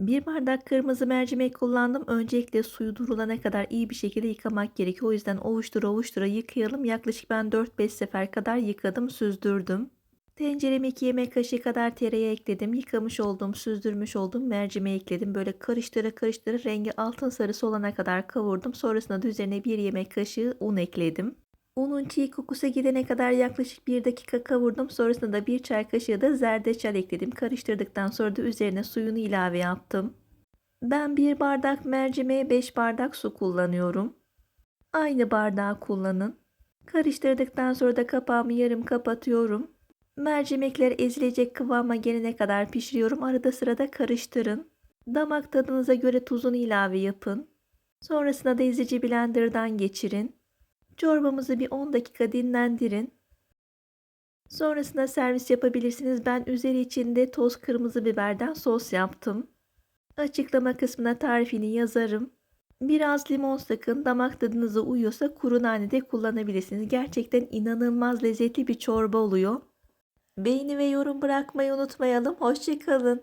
Bir bardak kırmızı mercimek kullandım. Öncelikle suyu durulana kadar iyi bir şekilde yıkamak gerekiyor. O yüzden ovuştura ovuştura yıkayalım. Yaklaşık ben 4-5 sefer kadar yıkadım, süzdürdüm. Tencereme 2 yemek kaşığı kadar tereyağı ekledim. Yıkamış olduğum, süzdürmüş olduğum mercimeği ekledim. Böyle karıştıra karıştıra rengi altın sarısı olana kadar kavurdum. Sonrasında da üzerine 1 yemek kaşığı un ekledim. Unun çiğ kokusu gidene kadar yaklaşık 1 dakika kavurdum. Sonrasında da 1 çay kaşığı da zerdeçal ekledim. Karıştırdıktan sonra da üzerine suyunu ilave yaptım. Ben 1 bardak mercimeğe 5 bardak su kullanıyorum. Aynı bardağı kullanın. Karıştırdıktan sonra da kapağımı yarım kapatıyorum. Mercimekler ezilecek kıvama gelene kadar pişiriyorum. Arada sırada karıştırın. Damak tadınıza göre tuzunu ilave yapın. Sonrasında da ezici blenderdan geçirin. Çorbamızı bir 10 dakika dinlendirin. Sonrasında servis yapabilirsiniz. Ben üzeri içinde toz kırmızı biberden sos yaptım. Açıklama kısmına tarifini yazarım. Biraz limon sıkın. Damak tadınıza uyuyorsa kuru nane de kullanabilirsiniz. Gerçekten inanılmaz lezzetli bir çorba oluyor. Beğeni ve yorum bırakmayı unutmayalım. Hoşçakalın.